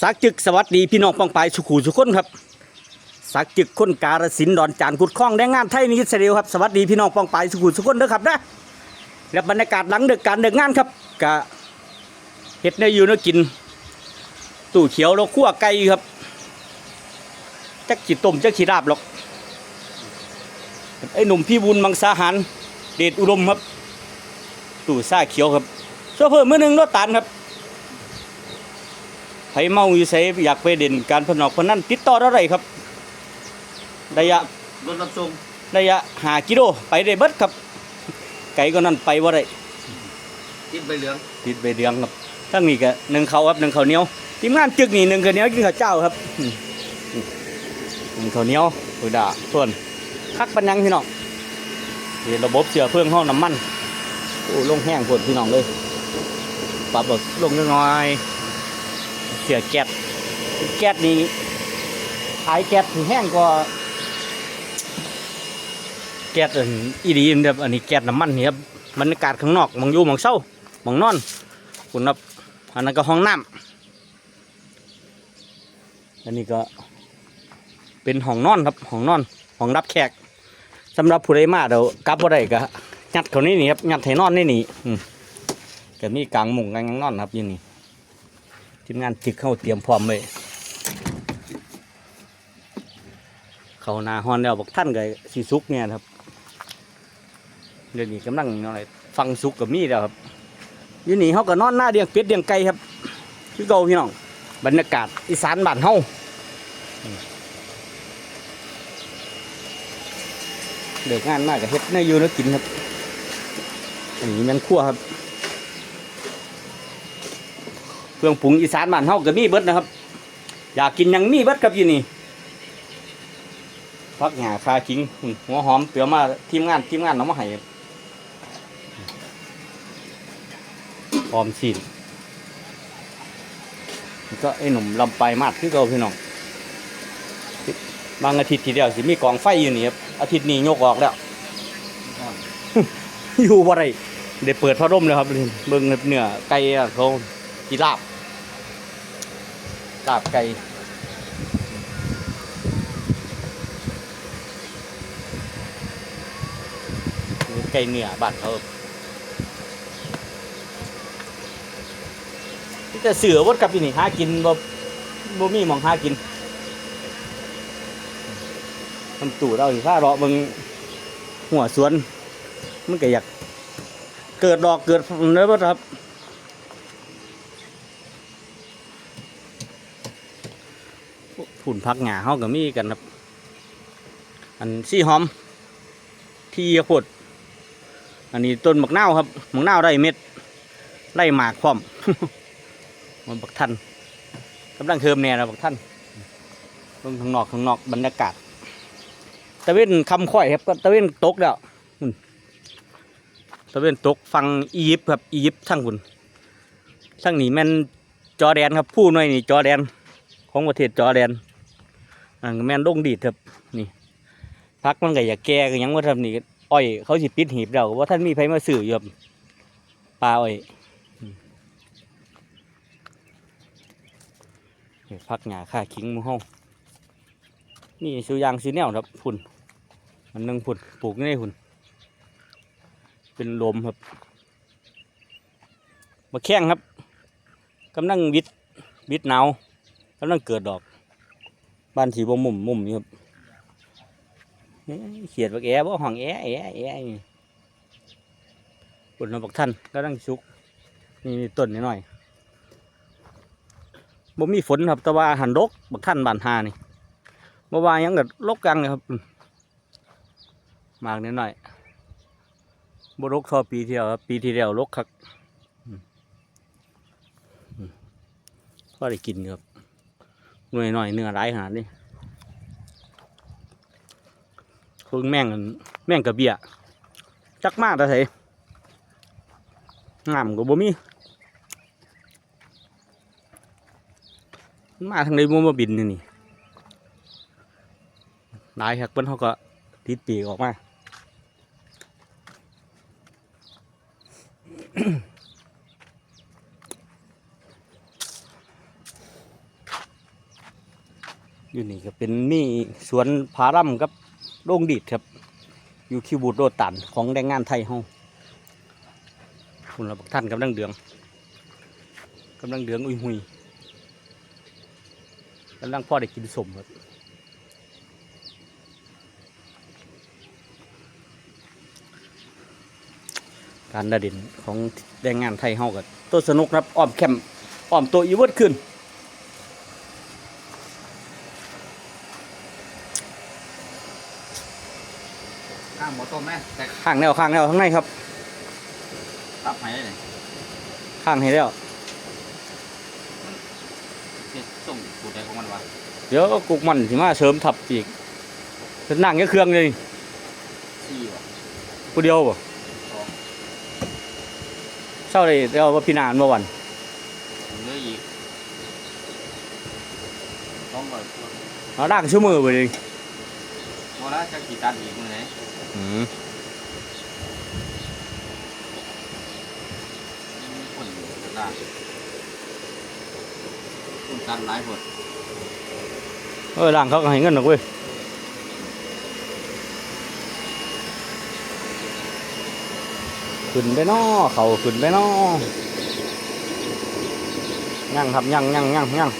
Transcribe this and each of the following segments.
สักจึกสวัสดีพี่น้องปองปายสุขูสุขคนครับสักจึกคนการสินดอนจานขุดคล้องแรงงานไทยนิสราเอลครับสวัสดีพี่น้องปองปายสุขูสุขคนเด้อครับนะและบรรยากาศหลังเด็กการเด็กงานครับกะเห็ดเนื้ออยู่เนื้อกิน ตู้เขียวเราคั่วไก่ครับจักขีต้มจักขีราบหรอกไอ้หนุ่มพี่บุญมังสาหารเดชอุดมครับ ตู้ซ่าเขียวครับเสื้อเพิ่มมือหนึ่งรถตันครับ เมาอยู่ไสอยากไปเด่นการพนอกพนันติดต่อได้ไรครับ ระยะรถรับส่งระยะหากิโลไปได้เบิดครับ ไกลก็นั่นไปว่าไรกินใบเหลืองติดไปเดืองครับทั้งนี้ก็หนึ่งเขาวครับหนึ่งเขาวเหนียวทีมงานจึกนี่หนึ่งข้าวเหนียวกินข้าวเจ้าครับอืมอืมหนึ่งข้าวเหนียวอุดาส่วนคักปัญญังพี่น้องนี่ระบบเสือเพื่องห้องน้ำมันโอ้ลงแห้งปวดพี่น้องเลยปรับแบบลงน้อยๆ เสือแก๊สแก๊สนี่ขายแก๊สถึงแห้งก็แก๊สอันอีดีนแบบอันนี้แก๊สน้ำมันนี่ครับบรรยากาศข้างนอกมองอยู่มองเศร้ามองนอนคุณครับอันนั้นก็ห้องน้ำอันนี้ก็เป็นห้องนอนครับห้องนอนห้องรับแขกสำหรับผู้ใดมาเดี๋ยวกลับบ่ได้ก็ยัดเขานี่นี่ครับยัดให้นอนนี่นี่อืมก็มีกลางมุงกลางนอนครับยี่นี่ ทีมงานจิกเข้าเตรียมพร้อมไว้เขานาฮอนแล้วบอกท่านก็สีสุกเนี่ยครับเดี๋ยวนี้กำลังอะไรฟังสุกกับมีแล้วครับอยู่นี่เขาก็นอนหน้าเดียงเป็ดเดียงไก่ครับคือเก่าพี่น้องบรรยากาศอีสานบ้านเฮาอืมเลิกงานมากกับเฮ็ดเนื้อยู่นื้อกินครับอันนี้แมันคั่วครับ เครื่องปรุงอีสานบ้านเฮาก็มีเบิดนะครับ อยากกินยังมีเบิดครับอยู่นี่พักหงาคาคิงหัวหอมเตือมาทีมงานทีมงานเอามาให้ครับหอมสินก็ไอ้หนุ่มลำปลายมาดคือเกาพี่น้องบางอาทิตย์ทีเดียวสิมีกองไฟอยู่นี่ครับอาทิตย์นี้ยกออกแล้วอยู่บ่ได้ได้เปิดพัดลมเลยครับเบิ่งเนื้อไก่เขา กีลาบลาบไก่ไก่เนื้อบ้านเขาที่จะเสือวดกับที่นี่หากินบ่บ่มีมองหากินทำตู่เราสิพาเราะเบิ่งหัวสวน มันก็อยาก เกิดดอกเกิดเนื้อบ่ครับ ผุ่นพักหงาเฮาก็มีกันครับ อันซี่หอม ที่ยาพดอันนี้ต้นบักน่าครับบักน่าได้เม็ดไล่หมากพร้อมมันบักทันกำลังเทิมแน่นะบักทันลงข้างนอกข้างนอกบรรยากาศตะเวนคำค่อยครับก็ตะเวนตกแล้วตะเวนตกฟังอียิปต์ครับอียิปต์ทั้งคุณทั้งนี้แม่นจอแดนครับผู้น้อยนี่จอแดนของประเทศจอแดน อันแม่นดงดีดครับพักมันก็อยากแก่ก็ยังว่าทำนี่อ้อยเขาสิปิดหีบเราว่าท่านมีไผมาซื้ออยู่ครับปลาอ้อยพักหงาค่าคิงหมูเฮานี่สุยางสีแนวครับพุ่นมันนึ่งพุ่นปลูกนี่พุ่นเป็นลมครับมาแข้งครับกำลังวิดวิดหนาวกำลังเกิดดอก บ้านสีบ่มุมมุมนี่ครับเขียดบักแอบ่ห้องแอแอแอนี่ปุ่นบักท่านก็ตั้งชุกนี่นี่ต้นนิดหน่อยบ่มีฝนครับแต่ว่าหันรกบักท่านบานหานี่บ่ว่ายังกับรกกลางเลยครับมากนิดหน่อยบ่รกท่าปีที่แล้วครับปีที่แล้วรกคักอืมอืมก็ได้กินครับ หน่อยหน่อยๆเนื้อหลายขนาดนี้พิ่งแม่งแม่งกระเบียจักมากแต่ไสงามก็บ่มีมาทางใดบ่มาบินนี่นี่ลายครับเพิ่นเขาก็ติดปีกออกมา อยู่นี่ก็เป็นมีสวนพารัมกับโรงดีดครับ อยู่คิวบูดโรตันของแรงงานไทยเฮาคุณท่านกำลังเดืองกำลังเดืองอุยหุยกำลังพ่อได้กินสมครับการดาดินของแรงงานไทยเฮากับตัวสนุกครับอ้อมแคมป์อ้อมตัวอีเวิร์ดขึ้น ข้างหมอต้มแม่แต่ข้างแนวข้างแนวข้างในครับรับให้ได้เลยข้างให้แล้วนี่ส่งสูตรใดของมันวะเดี๋ยวกุกมันสิมาเสริมทับอีกเป็นนั่งแค่เครื่องเลยสี่วะผู้เดียวบ่สองเศร้าเลยเดี๋ยวว่าพี่นานเมื่อวันเหลืออีกต้องก่อนเอาด่างชั่วมือไปเลยพอ แล้วจะกี่ตันอีกมือไหนอืมมีคนอยู่ได้คนตันหลายคนเออด่างเขาก็ให้เงินหรอกเว้ยขึ้นไปนอเขาขึ้นไปนอยั่งครับยั่งยั่งยั่งยั่ง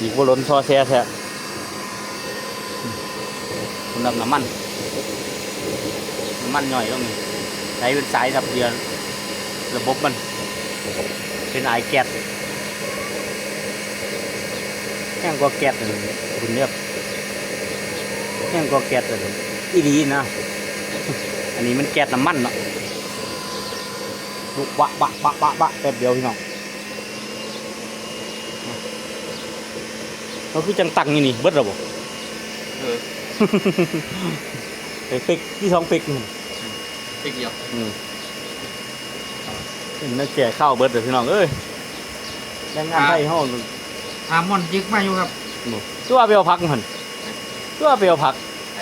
อีกบล้นซอแซ่แท้คุณนำน้ำมันน้ำมันย่อยต้องมีใช้เป็นสายดับเดือนระบบมัน เป็นไอแก๊สแห้งกว่าแก๊สเลยคุณเรียกแห้งกว่าแก๊สเลยอีดีนะ อันนี้มันแก๊สน้ำมันเนาะลุกบะบะบะบะบะแป๊บเดียวพี่น้องเราคือจังตังอยู่นี่เบิดระบบเออ ปิกที่สองปิกนี่ติ๊กเดียวอืมเห็นนักแก่ข้าวเบิดเลยพี่น้องเอ้ยแรงงานไทยห้องอามอนจิกมาอยู่ครับตัวาไปเอาพักมันตัวาไปเอาพักไหน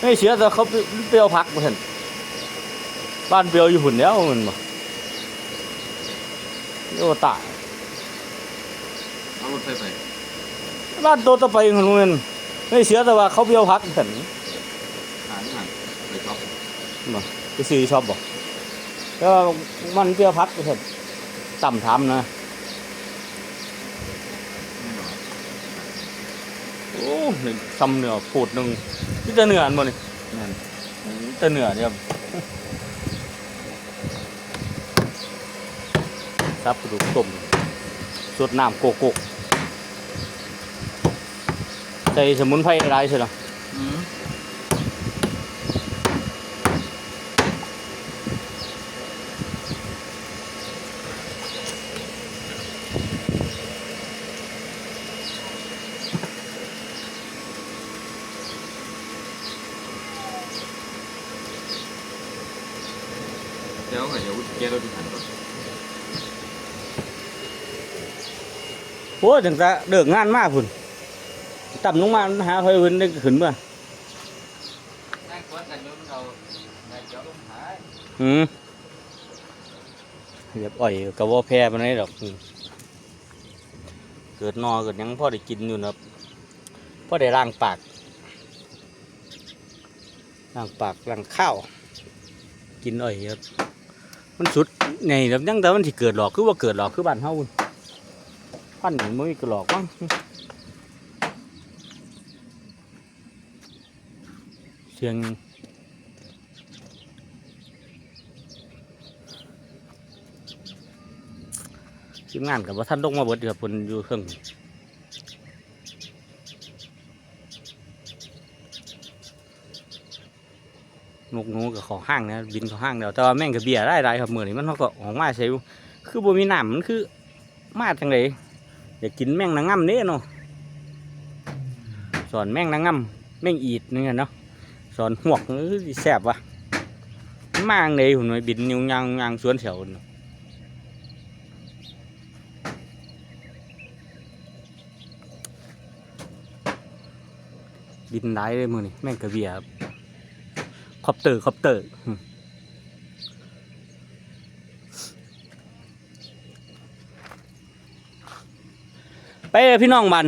ไม่เชื่อแต่เขาไปไปเอาพักมาเห็นบ้านเปียวอยู่หุ่นแล้วมันบ่โอ้ตายเอารถไฟไปบ้านโตต่อไปของมัน ไม่เชื่อแต่ว่าเขาไปเอาพักเห็นหาที่หันไปช็อปไปซื้อชอบบ่แล้วามันไปเอาพักเห็นต่ำทำนะแน่นอนโอ้หนึ่งซ้ำเหนือพูดหนึ่งนี่จะเหนืออันบ่นี่นั่นจะเหนือเดียวซับกระดูกต้มสดน้ำโกโก้ ใส่สมุนไพรอะไรใช่หรออืมเดี๋ยวก่อ ต่ำลงมาหาไฟเพิ่นได้ขึ้นเมื่อนั่งกวนกันอยู่มันเอาในเดี๋ยวลงหายอืมเรียบอ่อยกับว่าแพ้ปานนี้ดอกอืมเกิดนอเกิดยังพ่อได้กินอยู่นะครับพ่อได้ล้างปากล้างปากล้างข้าวกินอ่อยครับมันสุดไงแล้วยังแต่มันที่เกิดหรอกคือว่าเกิดหรอกคือบ้านเฮาพุ่นพันธุ์นี่มันมีเกิดหรอกมั้ง เสียงทีมงานกับว่าท่านลงมาเบิดอยู่ครับพนอยู่เครื่องนกหนูกับขอห้างนะบินเขาห้างเดียวแต่ว่าแม่งกับเบียได้ได้ครับมือนี้มันเขาก็ออกมาใช่คือบ่มีน้ำมันคือ มาจังไดอยากกินแม่งนางง่ำนี่เนาะสอนแม่งนางง่ำแม่งอีดนี่เนาะ สอนหวกนี่คือสิแซ่บวะมันมาจังไดหุ่นไว้บินยงยางยางสวนแถวเนาะบินได้เลยมือนี่แม่งกระเบียบคอปเตอร์คอปเตอร์ไปเด้พี่น้องบัน